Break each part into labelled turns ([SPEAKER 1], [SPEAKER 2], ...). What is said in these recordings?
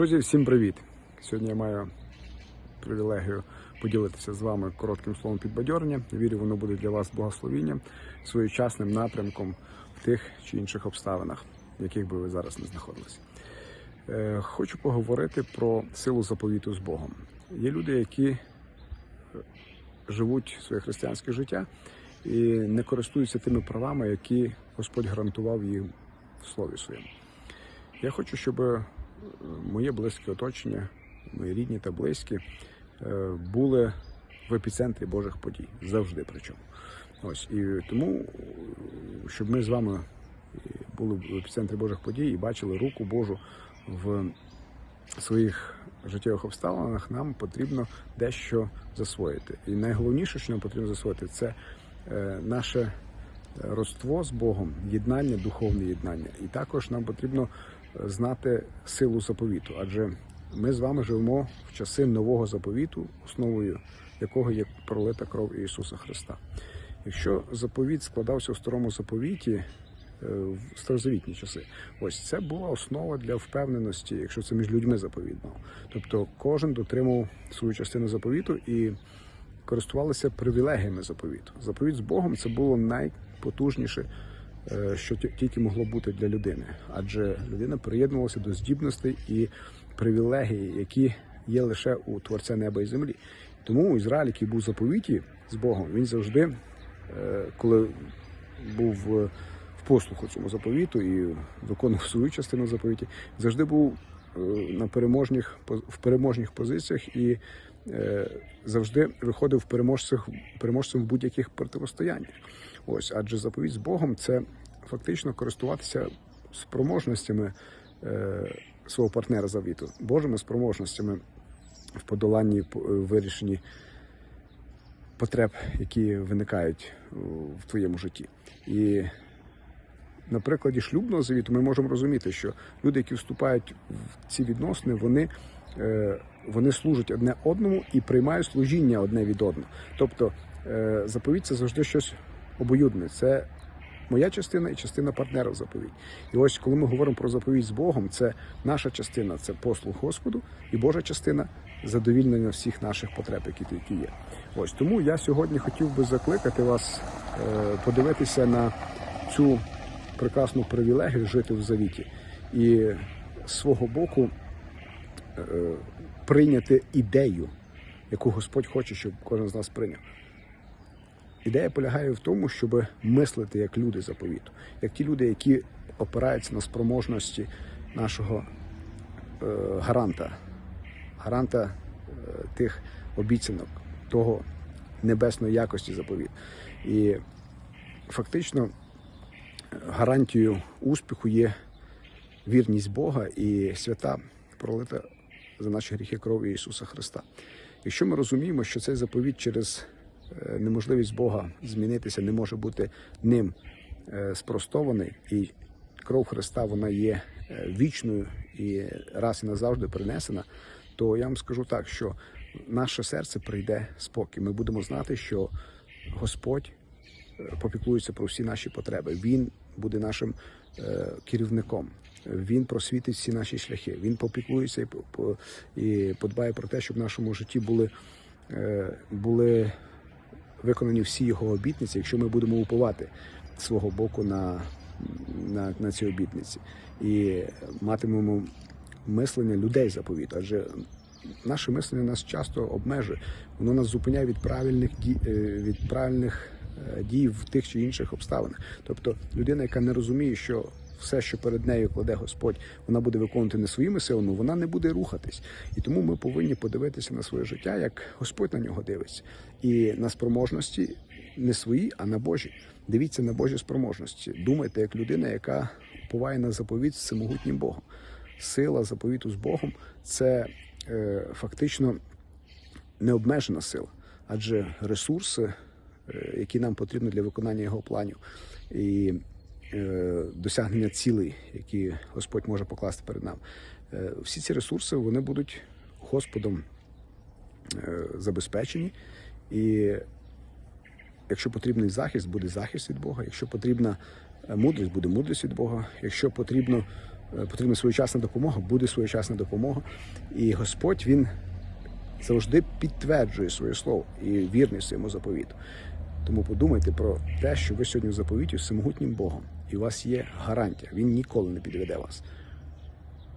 [SPEAKER 1] Друзі, всім привіт! Сьогодні я маю привілегію поділитися з вами коротким словом підбадьорення. Вірю, воно буде для вас благословінням, своєчасним напрямком в тих чи інших обставинах, в яких би ви зараз не знаходилися. Е, Хочу поговорити про силу заповіту з Богом. Є люди, які е, живуть своє християнське життя і не користуються тими правами, які Господь гарантував їм в слові своєму. Я хочу, щоб моє близьке оточення, мої рідні та близькі е, були в епіцентрі Божих подій завжди. Причому ось і тому, е, щоб ми з вами були в епіцентрі Божих подій і бачили руку Божу в своїх життєвих обставинах, нам потрібно дещо засвоїти. І найголовніше, що нам потрібно засвоїти, це е, наше родство з Богом, єднання, духовне єднання. І також нам потрібно е, знати силу заповіту, адже ми з вами живемо в часи нового заповіту, основою якого є пролита кров Ісуса Христа. Якщо заповіт складався у старому заповіті е, в старозавітні часи, ось це була основа для впевненості, якщо це між людьми заповіт мав. Тобто кожен дотримав свою частину заповіту і користувалися привілегіями заповіту. Заповіт з Богом це було найпотужніше, е, що тільки могло бути для людини, адже людина приєднувалася до здібностей і привілегій, які є лише у Творця неба і землі. Тому Ізраїль, який був заповіті з Богом, він завжди, е, коли був в послуху цьому заповіту і виконував свою частину заповіті, завжди був е, на переможних в переможних позиціях і завжди виходив переможцем, переможцем в будь-яких протистояннях. Ось, адже заповідь з Богом це фактично користуватися спроможностями е, свого партнера завіту, Божими спроможностями в подоланні по- е, вирішенні потреб, які виникають в твоєму житті. І на прикладі шлюбного завіту ми можемо розуміти, що люди, які вступають в ці відносини, вони, е, вони служать одне одному і приймають служіння одне від одного. Тобто е, заповідь це завжди щось обоюдне. Це моя частина і частина партнера в заповідь. І ось коли ми говоримо про заповідь з Богом, це наша частина, це послуг Господу, і Божа частина задовільнення всіх наших потреб, які які є. Ось тому я сьогодні хотів би закликати вас е, подивитися на цю прекрасну привілегію жити в завіті і з свого боку е, прийняти ідею, яку Господь хоче, щоб кожен з нас прийняв. Ідея полягає в тому, щоб мислити як люди заповіту, як ті люди, які опираються на спроможності нашого е, гаранта, гаранта е, тих обіцянок, того небесної якості заповіт. І фактично гарантією успіху є вірність Бога і свята пролита за наші гріхи крові Ісуса Христа. Якщо ми розуміємо, що цей заповіт через е, неможливість Бога змінитися не може бути ним е, спростований, і кров Христа вона є е, вічною і раз і назавжди принесена, то я вам скажу так, що наше серце прийде спокій. Ми будемо знати, що Господь попіклується про всі наші потреби. Він буде нашим е, керівником. Він просвітить всі наші шляхи. Він попіклується і, по- по- і подбає про те, щоб в нашому житті були, е, були виконані всі його обітниці, якщо ми будемо уповати свого боку на, на, на ці обітниці і матимемо мислення людей заповіту. Адже наше мислення нас часто обмежує, воно нас зупиняє від правильних е, від правильних дій в тих чи інших обставинах. Тобто людина, яка не розуміє, що все, що перед нею кладе Господь, вона буде виконувати не своїми силами, вона не буде рухатись. І тому ми повинні подивитися на своє життя, як Господь на нього дивиться, і на спроможності не свої, а на Божі. Дивіться на Божі спроможності. Думайте, як людина, яка уповає на заповідь з всемогутнім Богом. Сила заповіту з Богом це е, фактично необмежена сила, адже ресурси, е, які нам потрібні для виконання його планів і е, досягнення цілей, які Господь може покласти перед нами, е, всі ці ресурси вони будуть Господом е, забезпечені. І якщо потрібний захист, буде захист від Бога. Якщо потрібна е, мудрість, буде мудрість від Бога. Якщо потрібно е, потрібна своєчасна допомога, буде своєчасна допомога. І Господь Він завжди підтверджує своє слово і вірність своєму заповіту. Тому подумайте про те, що ви сьогодні в заповіті з всемогутнім Богом, і у вас є гарантія, він ніколи не підведе вас.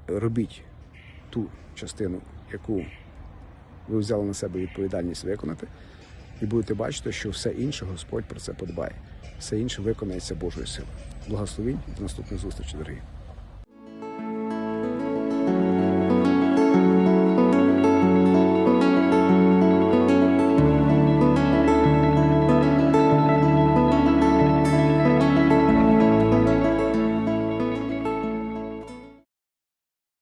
[SPEAKER 1] Робіть ту частину, яку ви взяли на себе відповідальність виконати, і будете бачити, що все інше Господь про це подбає. Все інше виконається Божою силою. Благословінь до наступної зустрічі, дорогі.